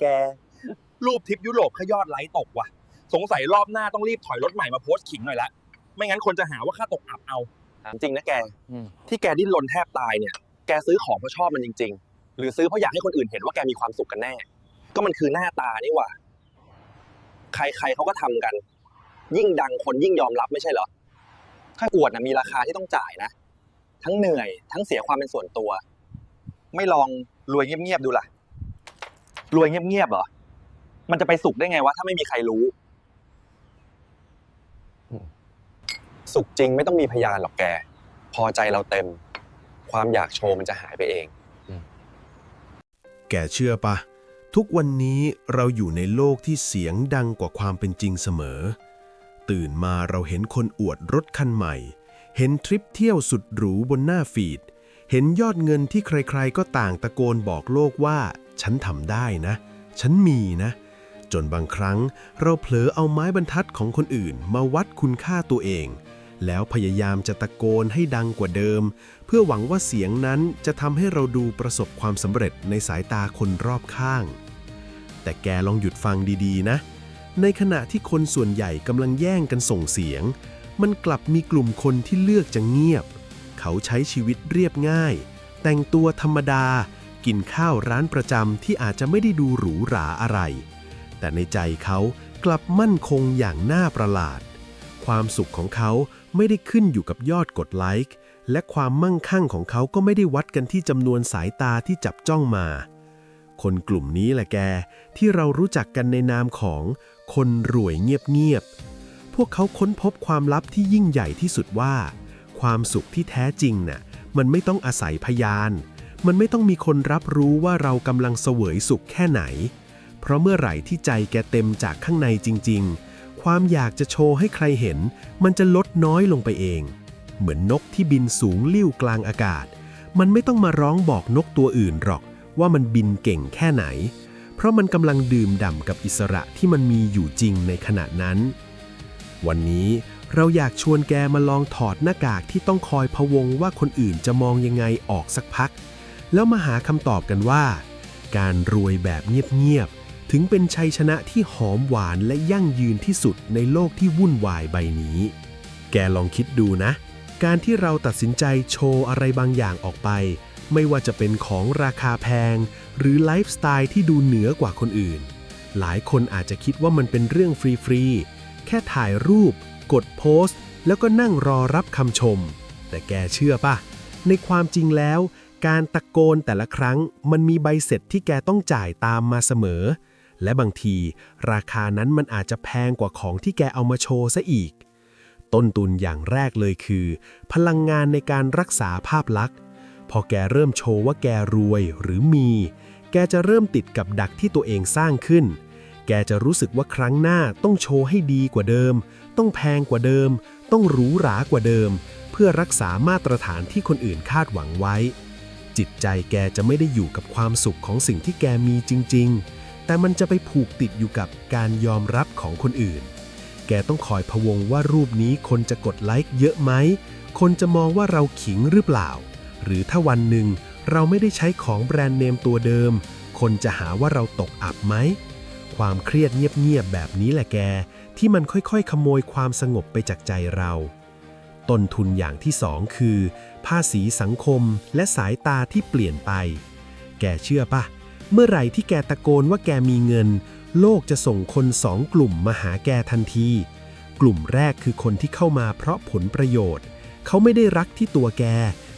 แก รูปทริปยุโรปขยอดไลค์ตกว่ะ สงสัยรอบหน้าต้องรีบถอยรถใหม่มาโพสต์ขิงหน่อยละ ไม่งั้นคนจะหาว่าค่าตกอับเอา จริงนะแก อืม ที่แกดิ้นรนแทบตายเนี่ย แกซื้อของเพราะชอบมันจริง ๆ หรือซื้อเพราะอยากให้คนอื่นเห็นว่าแกมีความสุขกันแน่ ก็มันคือหน้าตานี่หว่า ใครๆเขาก็ทำกัน ยิ่งดังคนยิ่งยอมรับไม่ใช่เหรอถ้าอวดนะมีราคาที่ต้องจ่ายนะ ทั้งเหนื่อย ทั้งเสียความเป็นส่วนตัว ไม่ลองรวยเงียบๆดูล่ะ รวยเงียบๆเหรอ มันจะไปสุขได้ไงวะ ถ้าไม่มีใครรู้ สุขจริงไม่ต้องมีพยานหรอกแก พอใจเราเต็ม ความอยากโชว์มันจะหายไปเอง แกเชื่อปะ ทุกวันนี้เราอยู่ในโลกที่เสียงดังกว่าความเป็นจริงเสมอ ตื่นมาเราเห็นคนอวดรถคันใหม่ เห็นทริปเที่ยวสุดหรูบนหน้าฟีด เห็นยอดเงินที่ใครๆก็ต่างตะโกนบอกโลกว่า ฉันทำได้นะ ฉันมีนะ จนบางครั้งเราเผลอเอาไม้บรรทัดของคนอื่น มาวัดคุณค่าตัวเอง แล้วพยายามจะตะโกนให้ดังกว่าเดิม เพื่อหวังว่าเสียงนั้นจะทำให้เราดูประสบความสำเร็จในสายตาคนรอบข้าง แต่แกลองหยุดฟังดีๆ นะ ในขณะที่คนส่วนใหญ่กำลังแย่งกันส่งเสียง มันกลับมีกลุ่มคนที่เลือกจะเงียบ เขาใช้ชีวิตเรียบง่าย แต่งตัวธรรมดา กินข้าวร้านประจำที่อาจจะไม่ได้ดูหรูหราอะไร แต่ในใจเขากลับมั่นคงอย่างน่าประหลาด ความสุขของเขาไม่ได้ขึ้นอยู่กับยอดกดไลค์และความมั่งคั่งของเขาก็ไม่ได้วัดกันที่จำนวนสายตาที่จับจ้องมา คนกลุ่มนี้แหละแก ที่เรารู้จักกันในนามของคนรวยเงียบๆ พวกเขาค้นพบความลับที่ยิ่งใหญ่ที่สุดว่า ความสุขที่แท้จริงน่ะมันไม่ต้องอาศัยพยาน มันไม่ต้องมีคนรับรู้ว่าเรากำลังเสวยสุขแค่ไหน เพราะเมื่อไหร่ที่ใจแกเต็มจากข้างในจริง ๆ ความอยากจะโชว์ให้ใครเห็น มันจะลดน้อยลงไปเอง เหมือนนกที่บินสูงลิ่วกลางอากาศ มันไม่ต้องมาร้องบอกนกตัวอื่นหรอก ว่ามันบินเก่งแค่ไหน เพราะมันกำลังดื่มด่ำกับอิสระที่มันมีอยู่จริงในขณะนั้น วันนี้เราอยากชวนแกมาลองถอดหน้ากากที่ต้องคอยพะวงว่าคนอื่นจะมองยังไงออกสักพัก แล้วมาหาคำตอบกันว่า การรวยแบบเงียบๆ ถึงเป็นชัยชนะที่หอมหวานและยั่งยืนที่สุดในโลกที่วุ่นวายใบนี้ แกลองคิดดูนะ การที่เราตัดสินใจโชว์อะไรบางอย่างออกไป ไม่ว่าจะเป็นของราคาแพง หรือไลฟ์สไตล์ที่ดูเหนือกว่าคนอื่น หลายคนอาจจะคิดว่ามันเป็นเรื่องฟรีๆ แค่ถ่ายรูป กดโพสต์ แล้วก็นั่งรอรับคำชม แต่แกเชื่อป่ะในความจริงแล้ว การตะโกนแต่ละครั้งมันมีใบเสร็จที่แกต้องจ่ายตามมาเสมอ และบางทีราคานั้นมันอาจจะแพงกว่าของที่แกเอามาโชว์ซะอีก ต้นทุนอย่างแรกเลยคือ พลังงานในการรักษาภาพลักษณ์ พอแกเริ่มโชว์ว่าแกรวยหรือมี แกจะเริ่มติดกับดักที่ตัวเองสร้างขึ้น แกจะรู้สึกว่าครั้งหน้าต้องโชว์ให้ดีกว่าเดิม ต้องแพงกว่าเดิม ต้องหรูหรากว่าเดิม เพื่อรักษามาตรฐานที่คนอื่นคาดหวังไว้ จิตใจแกจะไม่ได้อยู่กับความสุขของสิ่งที่แกมีจริง ๆ แต่มันจะไปผูกติดอยู่กับการยอมรับของคนอื่น แกต้องคอยพะวงว่ารูปนี้คนจะกดไลค์เยอะไหม คนจะมองว่าเราขิงหรือเปล่า หรือถ้าวันหนึ่งเราไม่ได้ใช้ของแบรนด์เนมตัวเดิม คนจะหาว่าเราตกอับไหม ความเครียดเงียบๆแบบนี้แหละแก ที่มันค่อยๆ ขโมยความสงบไปจากใจเรา ต้นทุนอย่างที่สองคือ ภาษีสังคมและสายตาที่เปลี่ยนไป แกเชื่อปะ เมื่อไหร่ที่แกตะโกนว่าแกมีเงิน โลกจะส่งคนสองกลุ่มมาหาแกทันที กลุ่มแรกคือคนที่เข้ามาเพราะผลประโยชน์ เขาไม่ได้รักที่ตัวแก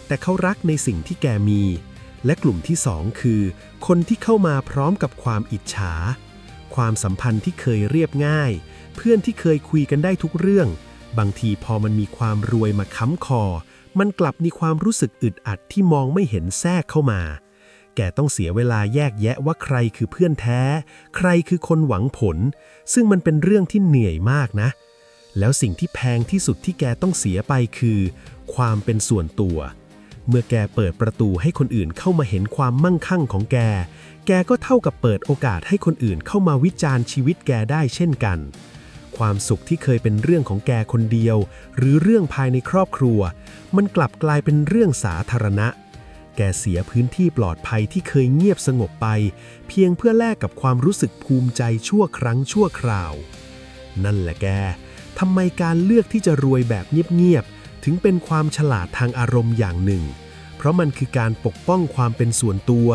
แต่เขารักในสิ่งที่แกมี และกลุ่มที่สองคือ คนที่เข้ามาพร้อมกับความอิจฉา ความสัมพันธ์ที่เคยเรียบง่าย เพื่อนที่เคยคุยกันได้ทุกเรื่อง บางทีพอมันมีความรวยมาค้ำคอ มันกลับมีความรู้สึกอึดอัดที่มองไม่เห็นแทรกเข้ามา แกต้องเสียเวลาแยกแยะว่าใครคือเพื่อนแท้ ใครคือคนหวังผล ซึ่งมันเป็นเรื่องที่เหนื่อยมากนะ แล้วสิ่งที่แพงที่สุดที่แกต้องเสียไปคือ ความเป็นส่วนตัว เมื่อแกเปิดประตูให้คนอื่นเข้ามาเห็นความมั่งคั่งของแก แกก็เท่ากับเปิดโอกาสให้คนอื่นเข้ามาวิจารณ์ชีวิตแกได้เช่นกัน ความสุขที่เคยเป็นเรื่องของแกคนเดียว หรือเรื่องภายในครอบครัว มันกลับกลายเป็นเรื่องสาธารณะ แกเสียพื้นที่ปลอดภัยที่เคยเงียบสงบไป เพียงเพื่อแลกกับความรู้สึกภูมิใจชั่วครั้งชั่วคราว นั่นแหละแกทำไมการเลือกที่จะรวยแบบเงียบๆถึงเป็นความฉลาดทางอารมณ์อย่างหนึ่ง เพราะมันคือการปกป้องความเป็นส่วนตัว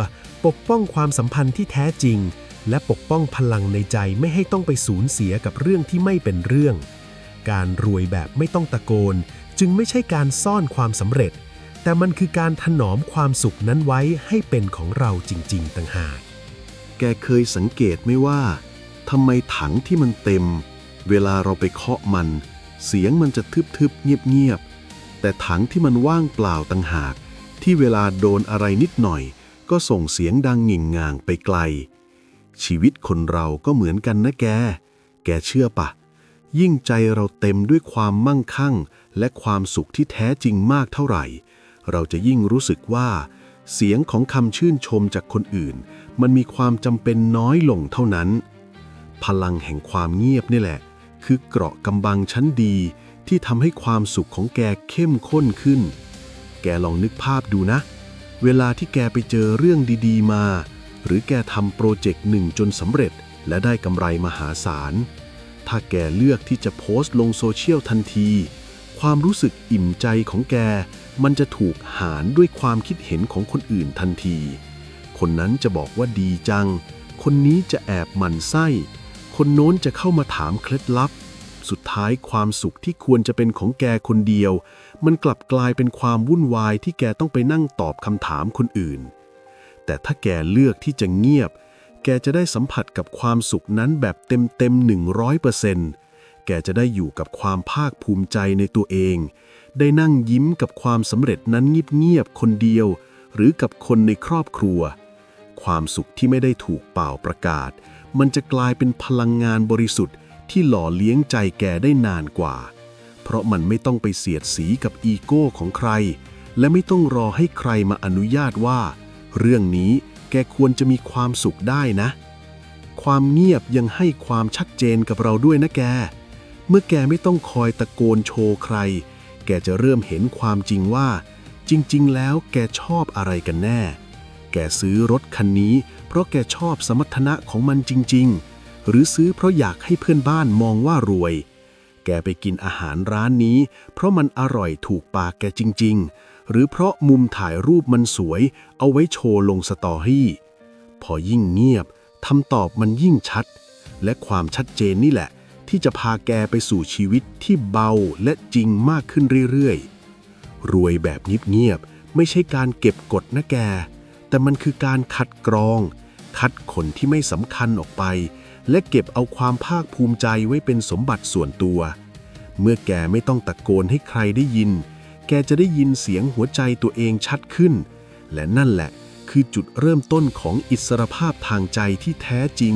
ปกป้องความสัมพันธ์ที่แท้จริง และปกป้องพลังในใจไม่ให้ต้องไปสูญเสียกับเรื่องที่ไม่เป็นเรื่อง การรวยแบบไม่ต้องตะโกน จึงไม่ใช่การซ่อนความสำเร็จ แต่มันคือการถนอมความสุขนั้นไว้ให้เป็นของเราจริง ๆ ต่างหาก แกเคยสังเกตไหมว่าทำไมถังที่มันเต็ม เวลาเราไปเคาะมัน เสียงมันจะทึบๆเงียบๆแต่ถังที่มันว่างเปล่าต่างหาก ที่เวลาโดนอะไรนิดหน่อย ก็ส่งเสียงดังหง่งง่างไปไกล ชีวิตคนเราก็เหมือนกันนะแก แกเชื่อปะ ยิ่งใจเราเต็มด้วยความมั่งคั่ง และความสุขที่แท้จริงมากเท่าไหร่ เราจะยิ่งรู้สึกว่า เสียงของคำชื่นชมจากคนอื่น มันมีความจำเป็นน้อยลงเท่านั้น พลังแห่งความเงียบนี่แหละ คือเกราะกำบังชั้นดี ที่ทำให้ความสุขของแกเข้มข้นขึ้น แกลองนึกภาพดูนะ เวลาที่แกไปเจอเรื่องดี ๆ มา หรือแกทำโปรเจกต์หนึ่งจนสำเร็จ และได้กำไรมหาศาล ถ้าแกเลือกที่จะโพสต์ลงโซเชียลทันที ความรู้สึกอิ่มใจของแก มันจะถูกหารด้วยความคิดเห็นของคนอื่นทันที คนนั้นจะบอกว่าดีจัง คนนี้จะแอบหมั่นไส้ คนโน้นจะเข้ามาถามเคล็ดลับ สุดท้ายความสุขที่ควรจะเป็นของแกคนเดียว มันกลับกลายเป็นความวุ่นวายที่แกต้องไปนั่งตอบคำถามคนอื่น แต่ถ้าแกเลือกที่จะเงียบ แกจะได้สัมผัสกับความสุขนั้นแบบเต็มเต็มหนึ่งร้อยเปอร์เซ็นต์แกจะได้อยู่กับความภาคภูมิใจในตัวเอง ได้นั่งยิ้มกับความสำเร็จนั้นเงียบๆคนเดียว หรือกับคนในครอบครัว ความสุขที่ไม่ได้ถูกเป่าประกาศ มันจะกลายเป็นพลังงานบริสุทธิ์ ที่หล่อเลี้ยงใจแกได้นานกว่า เพราะมันไม่ต้องไปเสียดสีกับอีโก้ของใคร และไม่ต้องรอให้ใครมาอนุญาตว่า เรื่องนี้แกควรจะมีความสุขได้นะ ความเงียบยังให้ความชัดเจนกับเราด้วยนะแก เมื่อแกไม่ต้องคอยตะโกนโชว์ใคร แกจะเริ่มเห็นความจริงว่า จริง ๆ แล้วแกชอบอะไรกันแน่ แกซื้อรถคันนี้ เพราะแกชอบสมรรถนะของมันจริง ๆ หรือซื้อเพราะอยากให้เพื่อนบ้านมองว่ารวย แกไปกินอาหารร้านนี้ เพราะมันอร่อยถูกปากแกจริง ๆ หรือเพราะมุมถ่ายรูปมันสวย เอาไว้โชว์ลงสตอรี่ พอยิ่งเงียบคำตอบมันยิ่งชัด และความชัดเจนนี่แหละ ที่จะพาแกไปสู่ชีวิตที่เบาและจริงมากขึ้นเรื่อยๆ รวยแบบเงียบๆไม่ใช่การเก็บกดนะแก แต่มันคือการคัดกรอง คัดคนที่ไม่สำคัญออกไป และเก็บเอาความภาคภูมิใจไว้เป็นสมบัติส่วนตัว เมื่อแกไม่ต้องตะโกนให้ใครได้ยิน กจะได้ยินเสียงหัวใจตัวเองชัดขึ้น และนั่นแหละคือจุดเริ่มต้นของอิสรภาพทางใจที่แท้จริง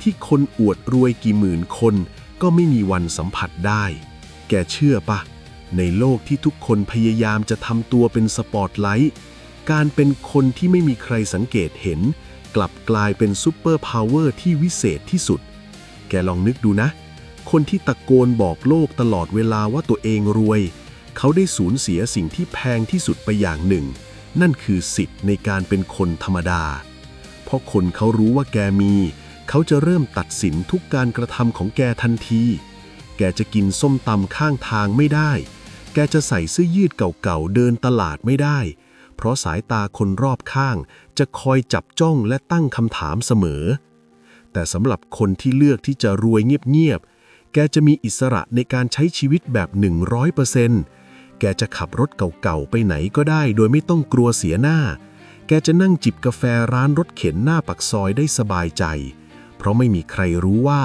ที่คนอวดรวยกี่หมื่นคน ก็ไม่มีวันสัมผัสได้ แกเชื่อปะ ในโลกที่ทุกคนพยายามจะทำตัวเป็นสปอตไลท์การเป็นคนที่ไม่มีใครสังเกตเห็น กลับกลายเป็นซูเปอร์พาวเวอร์ที่วิเศษที่สุด แกลองนึกดูนะ คนที่ตะโกนบอกโลกตลอดเวลาว่าตัวเองรวย เขาได้สูญเสียสิ่งที่แพงที่สุดไปอย่างหนึ่ง นั่นคือสิทธิ์ในการเป็นคนธรรมดา เพราะคนเขารู้ว่าแกมี เขาจะเริ่มตัดสินทุกการกระทำของแกทันที แกจะกินส้มตำข้างทางไม่ได้ แกจะใส่เสื้อยืดเก่าๆเดินตลาดไม่ได้ เพราะสายตาคนรอบข้าง จะคอยจับจ้องและตั้งคำถามเสมอ แต่สำหรับคนที่เลือกที่จะรวยเงียบๆแกจะมีอิสระในการใช้ชีวิตแบบ 100% แกจะขับรถเก่าๆ ไปไหนก็ได้ โดยไม่ต้องกลัวเสียหน้า แกจะนั่งจิบกาแฟร้านรถเข็นหน้าปักซอยได้สบายใจ เพราะไม่มีใครรู้ว่า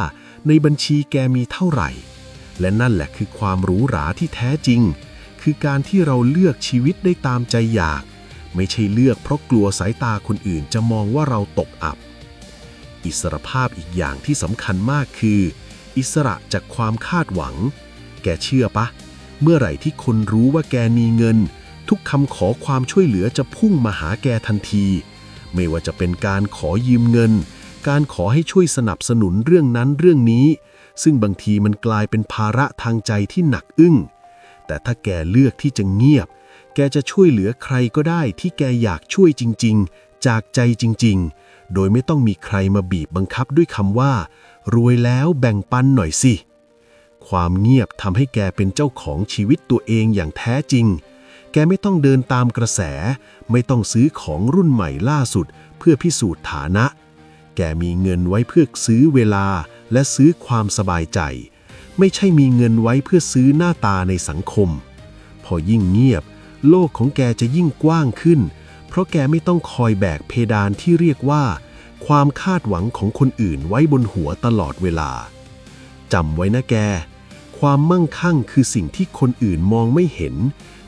ในบัญชีแกมีเท่าไหร่ และนั่นแหละคือความหรูหราที่แท้จริง คือการที่เราเลือกชีวิตได้ตามใจอยาก ไม่ใช่เลือกเพราะกลัวสายตาคนอื่นจะมองว่าเราตกอับ อิสรภาพอีกอย่างที่สำคัญมากคือ อิสระจากความคาดหวัง แกเชื่อปะ เมื่อไหร่ที่คนรู้ว่าแกมีเงิน ทุกคำขอความช่วยเหลือจะพุ่งมาหาแกทันที ไม่ว่าจะเป็นการขอยืมเงิน การขอให้ช่วยสนับสนุนเรื่องนั้นเรื่องนี้ ซึ่งบางทีมันกลายเป็นภาระทางใจที่หนักอึ้ง แต่ถ้าแกเลือกที่จะเงียบแแกจะช่วยเหลือใครก็ได้ที่แกอยากช่วยจริง ๆ จากใจจริง ๆ โดยไม่ต้องมีใครมาบีบบังคับด้วยคำว่า รวยแล้วแบ่งปันหน่อยสิ ความเงียบทำให้แกเป็นเจ้าของชีวิตตัวเองอย่างแท้จริง แกไม่ต้องเดินตามกระแส ไม่ต้องซื้อของรุ่นใหม่ล่าสุด เพื่อพิสูจน์ฐานะ แกมีเงินไว้เพื่อซื้อเวลาและซื้อความสบายใจ ไม่ใช่มีเงินไว้เพื่อซื้อหน้าตาในสังคม พอยิ่งเงียบ โลกของแกจะยิ่งกว้างขึ้น เพราะแกไม่ต้องคอยแบกเพดานที่เรียกว่า ความคาดหวังของคนอื่นไว้บนหัวตลอดเวลาจำไว้นะแก ความมั่งคั่งคือสิ่งที่คนอื่นมองไม่เห็น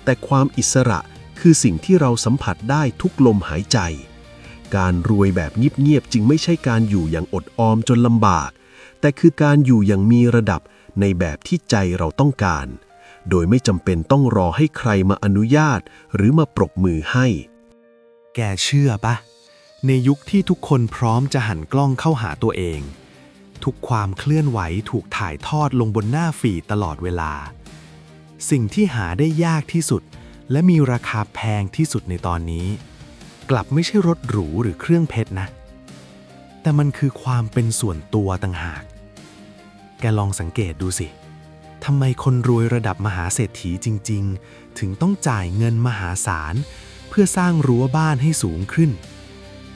แต่ความอิสระคือสิ่งที่เราสัมผัสได้ทุกลมหายใจ การรวยแบบเงียบๆจึงไม่ใช่การอยู่อย่างอดออมจนลำบาก แต่คือการอยู่อย่างมีระดับในแบบที่ใจเราต้องการ โดยไม่จำเป็นต้องรอให้ใครมาอนุญาต หรือมาปรบมือให้ แกเชื่อปะในยุคที่ทุกคนพร้อมจะหันกล้องเข้าหาตัวเอง ทุกความเคลื่อนไหวถูกถ่ายทอดลงบนหน้าฟีดตลอดเวลา สิ่งที่หาได้ยากที่สุด และมีราคาแพงที่สุดในตอนนี้ กลับไม่ใช่รถหรูหรือเครื่องเพชรนะ แต่มันคือความเป็นส่วนตัวต่างหาก แกลองสังเกตดูสิทำไมคนรวยระดับมหาเศรษฐีจริง ๆ ถึงต้องจ่ายเงินมหาศาล เพื่อสร้างรั้วบ้านให้สูงขึ้น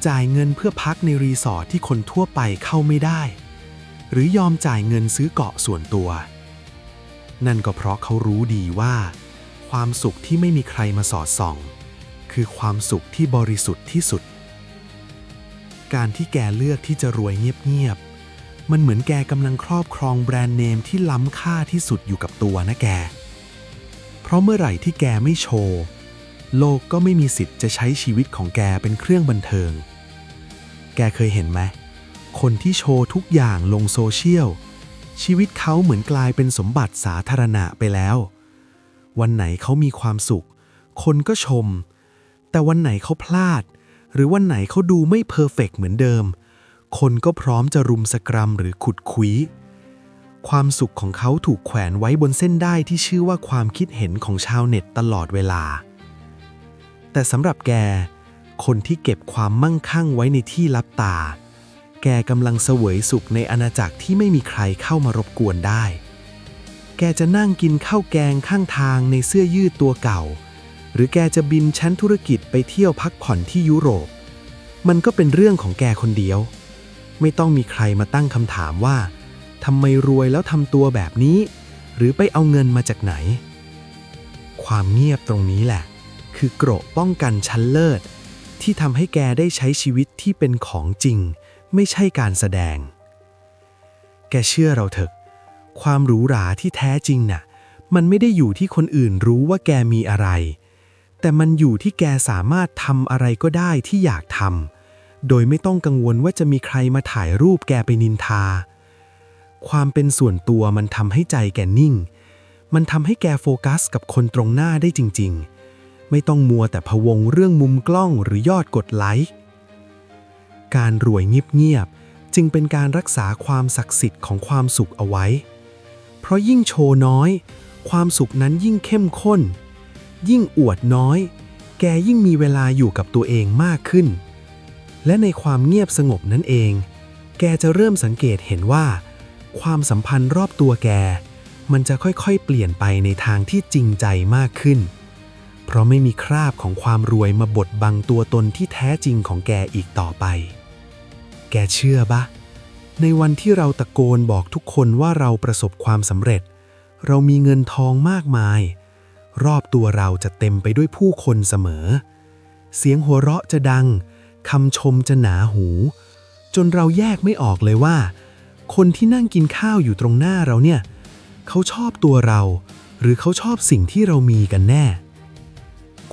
จ่ายเงินเพื่อพักในรีสอร์ทที่คนทั่วไปเข้าไม่ได้ หรือยอมจ่ายเงินซื้อเกาะส่วนตัว นั่นก็เพราะเขารู้ดีว่า ความสุขที่ไม่มีใครมาสอดส่อง คือความสุขที่บริสุทธิ์ที่สุด การที่แกเลือกที่จะรวยเงียบๆมันเหมือนแกกำลังครอบครองแบรนด์เนมที่ล้ำค่าที่สุดอยู่กับตัวนะแก เพราะเมื่อไหร่ที่แกไม่โชว์โลกก็ไม่มีสิทธิ์จะใช้ชีวิตของแกเป็นเครื่องบันเทิง แกเคยเห็นไหม คนที่โชว์ทุกอย่างลงโซเชียล ชีวิตเขาเหมือนกลายเป็นสมบัติสาธารณะไปแล้ว วันไหนเขามีความสุข คนก็ชม แต่วันไหนเขาพลาด หรือวันไหนเขาดูไม่เพอร์เฟกต์เหมือนเดิม คนก็พร้อมจะรุมสกรัมหรือขุดคุยความสุขของเขาถูกแขวนไว้บนเส้นได้ที่ชื่อว่าความคิดเห็นของชาวเน็ตตลอดเวลา แต่สำหรับแก คนที่เก็บความมั่งคั่งไว้ในที่ลับตา แกกำลังเสวยสุขในอาณาจักรที่ไม่มีใครเข้ามารบกวนได้ แกจะนั่งกินข้าวแกงข้างทางในเสื้อยืดตัวเก่า หรือแกจะบินชั้นธุรกิจไปเที่ยวพักผ่อนที่ยุโรป มันก็เป็นเรื่องของแกคนเดียว ไม่ต้องมีใครมาตั้งคำถามว่าทำไมรวยแล้วทำตัวแบบนี้ หรือไปเอาเงินมาจากไหน ความเงียบตรงนี้แหละ คือโกระป้องกันชั้นเลิศ ที่ทำให้แกได้ใช้ชีวิตที่เป็นของจริง ไม่ใช่การแสดง แกเชื่อเราเถอะ ความหรูหราที่แท้จริงน่ะ มันไม่ได้อยู่ที่คนอื่นรู้ว่าแกมีอะไร แต่มันอยู่ที่แกสามารถทำอะไรก็ได้ที่อยากทำ โดยไม่ต้องกังวลว่าจะมีใครมาถ่ายรูปแกไปนินทา ความเป็นส่วนตัวมันทำให้ใจแกนิ่ง มันทำให้แกโฟกัสกับคนตรงหน้าได้จริง ๆ ไม่ต้องมัวแต่พะวงเรื่องมุมกล้องหรือยอดกดไลค์ การรวยเงียบๆจึงเป็นการรักษาความศักดิ์สิทธิ์ของความสุขเอาไว้ เพราะยิ่งโชว์น้อย ความสุขนั้นยิ่งเข้มข้น ยิ่งอวดน้อย แกยิ่งมีเวลาอยู่กับตัวเองมากขึ้น และในความเงียบสงบนั้นเอง แกจะเริ่มสังเกตเห็นว่า ความสัมพันธ์รอบตัวแก มันจะค่อยๆ เปลี่ยนไปในทางที่จริงใจมากขึ้นเพราะไม่มีคราบของความรวยมาบดบังตัวตนที่แท้จริงของแกอีกต่อไป แกเชื่อปะในวันที่เราตะโกนบอกทุกคนว่าเราประสบความสำเร็จ เรามีเงินทองมากมาย รอบตัวเราจะเต็มไปด้วยผู้คนเสมอ เสียงหัวเราะจะดังคำชมจะหนาหู จนเราแยกไม่ออกเลยว่า คนที่นั่งกินข้าวอยู่ตรงหน้าเราเนี่ย เขาชอบตัวเรา หรือเขาชอบสิ่งที่เรามีกันแน่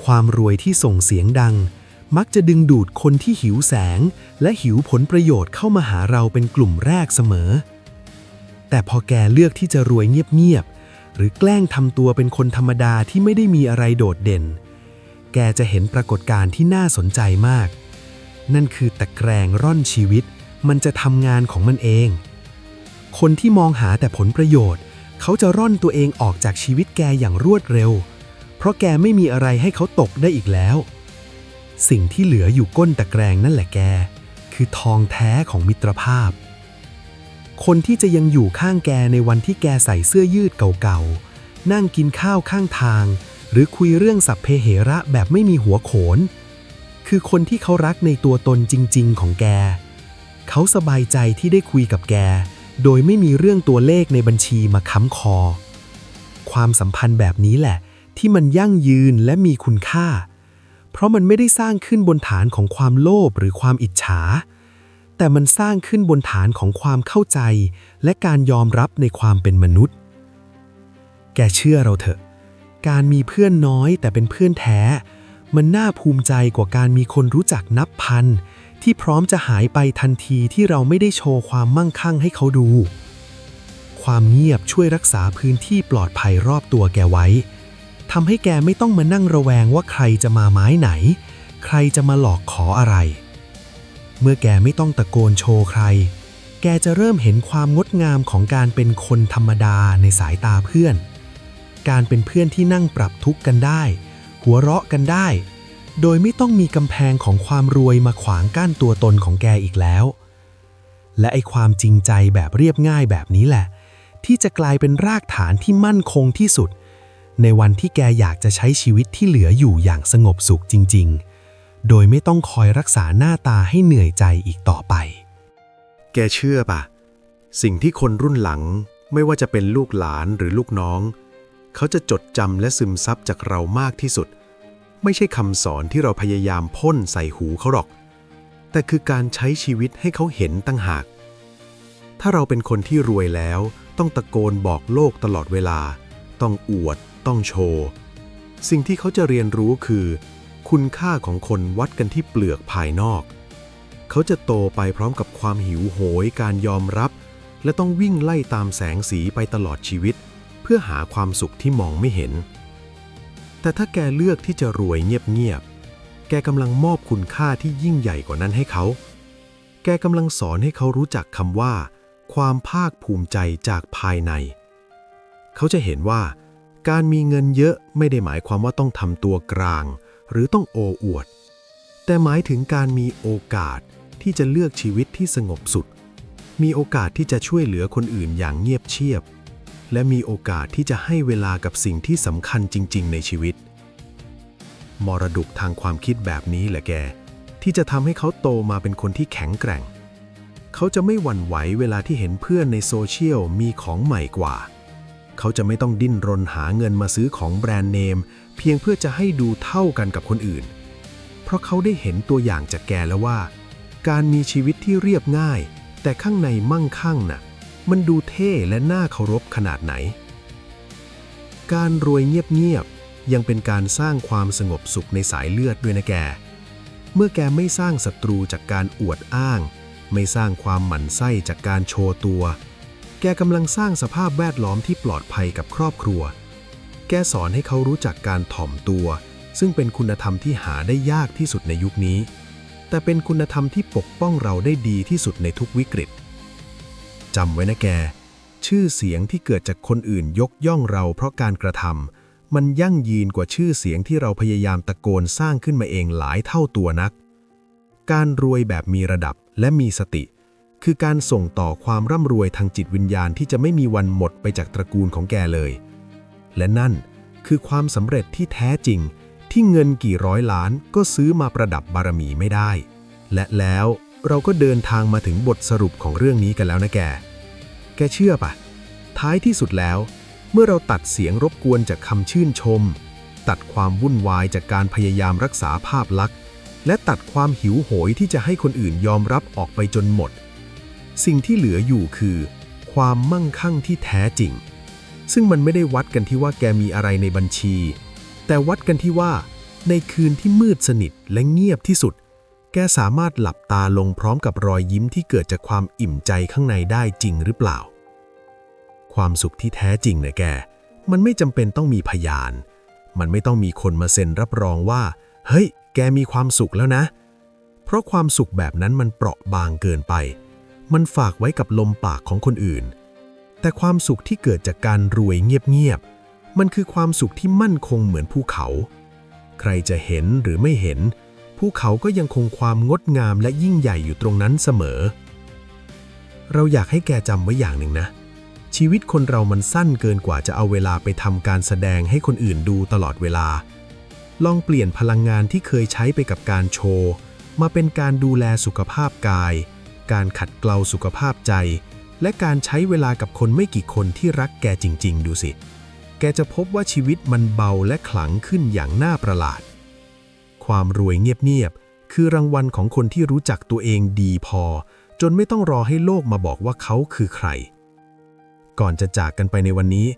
ความรวยที่ส่งเสียงดัง มักจะดึงดูดคนที่หิวแสง และหิวผลประโยชน์เข้ามาหาเราเป็นกลุ่มแรกเสมอ แต่พอแกเลือกที่จะรวยเงียบๆ หรือแกล้งทำตัวเป็นคนธรรมดาที่ไม่ได้มีอะไรโดดเด่น แกจะเห็นปรากฏการณ์ที่น่าสนใจมาก นั่นคือตะแกรงร่อนชีวิต มันจะทำงานของมันเอง คนที่มองหาแต่ผลประโยชน์ เขาจะร่อนตัวเองออกจากชีวิตแกอย่างรวดเร็ว เพราะราะแกไม่มีอะไรให้เขาตกได้อีกแล้ว สิ่งที่เหลืออยู่ก้นตะแกรงนั่นแหละแก คือทองแท้ของมิตรภาพ คนที่จะยังอยู่ข้างแกในวันที่แกใส่เสื้อยืดเก่าๆ นั่งกินข้าวข้างทาง หรือคุยเรื่องสัพเพเหระแบบไม่มีหัวโขน คือคนที่เขารักในตัวตนจริง ๆ ของแก เขาสบายใจที่ได้คุยกับแก โดยไม่มีเรื่องตัวเลขในบัญชีมาค้ำคอ ความสัมพันธ์แบบนี้แหละ ที่มันยั่งยืนและมีคุณค่า เพราะมันไม่ได้สร้างขึ้นบนฐานของความโลภหรือความอิจฉา แต่มันสร้างขึ้นบนฐานของความเข้าใจ และการยอมรับในความเป็นมนุษย์ แกเชื่อเราเถอะ การมีเพื่อนน้อยแต่เป็นเพื่อนแท้ มันน่าภูมิใจกว่าการมีคนรู้จักนับพัน ที่พร้อมจะหายไปทันทีที่เราไม่ได้โชว์ความมั่งคั่งให้เขาดู ความเงียบช่วยรักษาพื้นที่ปลอดภัยรอบตัวแกไว้ ทำให้แกไม่ต้องมานั่งระแวงว่าใครจะมาไม้ไหน ใครจะมาหลอกขออะไร เมื่อแกไม่ต้องตะโกนโชว์ใคร แกจะเริ่มเห็นความงดงามของการเป็นคนธรรมดาในสายตาเพื่อน การเป็นเพื่อนที่นั่งปรับทุกข์กันได้ หัวเราะกันได้ โดยไม่ต้องมีกำแพงของความรวยมาขวางกั้นตัวตนของแกอีกแล้ว และไอความจริงใจแบบเรียบง่ายแบบนี้แหละ ที่จะกลายเป็นรากฐานที่มั่นคงที่สุด ในวันที่แกอยากจะใช้ชีวิตที่เหลืออยู่อย่างสงบสุขจริง ๆ โดยไม่ต้องคอยรักษาหน้าตาให้เหนื่อยใจอีกต่อไป แกเชื่อปะสิ่งที่คนรุ่นหลังไม่ว่าจะเป็นลูกหลานหรือลูกน้อง เขาจะจดจำและซึมซับจากเรามากที่สุด ไม่ใช่คำสอนที่เราพยายามพ่นใส่หูเขาหรอก แต่คือการใช้ชีวิตให้เขาเห็นตั้งหาก ถ้าเราเป็นคนที่รวยแล้ว ต้องตะโกนบอกโลกตลอดเวลา ต้องอวด ต้องโชว์ สิ่งที่เขาจะเรียนรู้คือ คุณค่าของคนวัดกันที่เปลือกภายนอก เขาจะโตไปพร้อมกับความหิวโหยการยอมรับ และต้องวิ่งไล่ตามแสงสีไปตลอดชีวิต เพื่อหาความสุขที่มองไม่เห็น แต่ถ้าแกเลือกที่จะรวยเงียบๆแกกำลังมอบคุณค่าที่ยิ่งใหญ่กว่านั้นให้เขา แกกำลังสอนให้เขารู้จักคำว่า ความภาคภูมิใจจากภายใน เขาจะเห็นว่า การมีเงินเยอะไม่ได้หมายความว่าต้องทำตัวกลาง หรือต้องโอ้อวด แต่หมายถึงการมีโอกาสที่จะเลือกชีวิตที่สงบสุด มีโอกาสที่จะช่วยเหลือคนอื่นอย่างเงียบเชียบ และมีโอกาสที่จะให้เวลากับสิ่งที่สำคัญจริง ๆ ในชีวิต มรดกทางความคิดแบบนี้แหละแก ที่จะทำให้เขาโตมาเป็นคนที่แข็งแกร่ง เขาจะไม่หวั่นไหวเวลาที่เห็นเพื่อนในโซเชียลมีของใหม่กว่า เขาจะไม่ต้องดิ้นรนหาเงินมาซื้อของแบรนด์เนม เพียงเพื่อจะให้ดูเท่ากันกับคนอื่น เพราะเขาได้เห็นตัวอย่างจากแกแล้วว่า การมีชีวิตที่เรียบง่าย แต่ข้างในมั่งคั่งน่ะ มันดูเท่และน่าเคารพขนาดไหน การรวยเงียบๆยังเป็นการสร้างความสงบสุขในสายเลือดด้วยนะแก เมื่อแกไม่สร้างศัตรูจากการอวดอ้าง ไม่สร้างความหมั่นไส้จากการโชว์ตัว แกกำลังสร้างสภาพแวดล้อมที่ปลอดภัยกับครอบครัว แกสอนให้เขารู้จักการถ่อมตัว ซึ่งเป็นคุณธรรมที่หาได้ยากที่สุดในยุคนี้ แต่เป็นคุณธรรมที่ปกป้องเราได้ดีที่สุดในทุกวิกฤตจำไว้นะแก ชื่อเสียงที่เกิดจากคนอื่นยกย่องเราเพราะการกระทำมันยั่งยืนกว่าชื่อเสียงที่เราพยายามตะโกนสร้างขึ้นมาเองหลายเท่าตัวนัก การรวยแบบมีระดับและมีสติ คือการส่งต่อความร่ำรวยทางจิตวิญญาณที่จะไม่มีวันหมดไปจากตระกูลของแกเลย และนั่นคือความสำเร็จที่แท้จริง ที่เงินกี่ร้อยล้านก็ซื้อมาประดับบารมีไม่ได้ และแล้วเราก็เดินทางมาถึงบทสรุปของเรื่องนี้กันแล้วนะแก แกเชื่อปะท้ายที่สุดแล้ว เมื่อเราตัดเสียงรบกวนจากคำชื่นชม ตัดความวุ่นวายจากการพยายามรักษาภาพลักษณ์ และตัดความหิวโหยที่จะให้คนอื่นยอมรับออกไปจนหมด สิ่งที่เหลืออยู่คือ ความมั่งคั่งที่แท้จริง ซึ่งมันไม่ได้วัดกันที่ว่าแกมีอะไรในบัญชี แต่วัดกันที่ว่า ในคืนที่มืดสนิทและเงียบที่สุด แกสามารถหลับตาลงพร้อมกับรอยยิ้มที่เกิดจากความอิ่มใจข้างในได้จริงหรือเปล่า ความสุขที่แท้จริงนะแก มันไม่จำเป็นต้องมีพยาน มันไม่ต้องมีคนมาเซ็นรับรองว่า เฮ้ย แกมีความสุขแล้วนะ เพราะความสุขแบบนั้นมันเปราะบางเกินไป มันฝากไว้กับลมปากของคนอื่น แต่ความสุขที่เกิดจากการรวยเงียบๆ มันคือความสุขที่มั่นคงเหมือนภูเขา ใครจะเห็นหรือไม่เห็น ภูเขาก็ยังคงความงดงามและยิ่งใหญ่อยู่ตรงนั้นเสมอ เราอยากให้แกจำไว้อย่างหนึ่งนะ ชีวิตคนเรามันสั้นเกินกว่าจะเอาเวลาไปทำการแสดงให้คนอื่นดูตลอดเวลา ลองเปลี่ยนพลังงานที่เคยใช้ไปกับการโชว์ มาเป็นการดูแลสุขภาพกาย การขัดเกลาสุขภาพใจ และการใช้เวลากับคนไม่กี่คนที่รักแกจริง ๆ ดูสิ แกจะพบว่าชีวิตมันเบาและขลังขึ้นอย่างน่าประหลาด ความรวยเงียบๆ คือรางวัลของคนที่รู้จักตัวเองดีพอ จนไม่ต้องรอให้โลกมาบอกว่าเขาคือใคร ก่อนจะจากกันไปในวันนี้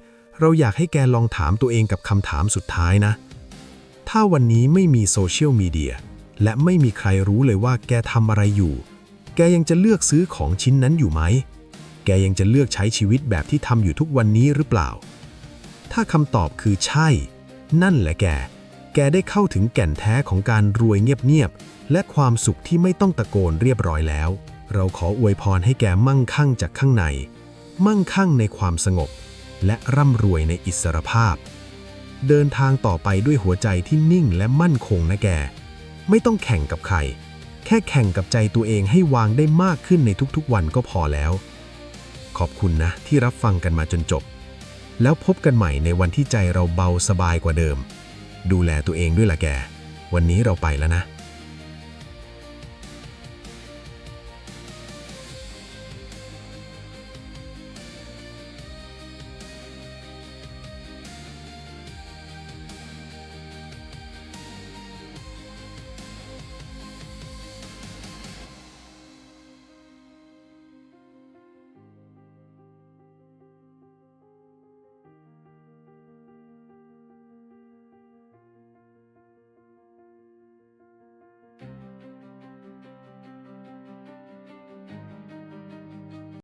เราอยากให้แกลองถามตัวเองกับคำถามสุดท้ายนะ ถ้าวันนี้ไม่มีโซเชียลมีเดียและไม่มีใครรู้เลยว่าแกทำอะไรอยู่ แกยังจะเลือกซื้อของชิ้นนั้นอยู่ไหม แกยังจะเลือกใช้ชีวิตแบบที่ทำอยู่ทุกวันนี้หรือเปล่า ถ้าคำตอบคือใช่ นั่นแหละแก แกได้เข้าถึงแก่นแท้ของการรวยเงียบๆ และความสุขที่ไม่ต้องตะโกนเรียบร้อยแล้ว เราขออวยพรให้แกมั่งคั่งจากข้างใน มั่งคั่งในความสงบ และร่ำรวยในอิสรภาพ เดินทางต่อไปด้วยหัวใจที่นิ่งและมั่นคงนะแก ไม่ต้องแข่งกับใคร แค่แข่งกับใจตัวเองให้วางได้มากขึ้นในทุกๆวันก็พอแล้ว ขอบคุณนะที่รับฟังกันมาจนจบ แล้วพบกันใหม่ในวันที่ใจเราเบาสบายกว่าเดิม ดูแลตัวเองด้วยล่ะแก วันนี้เราไปแล้วนะ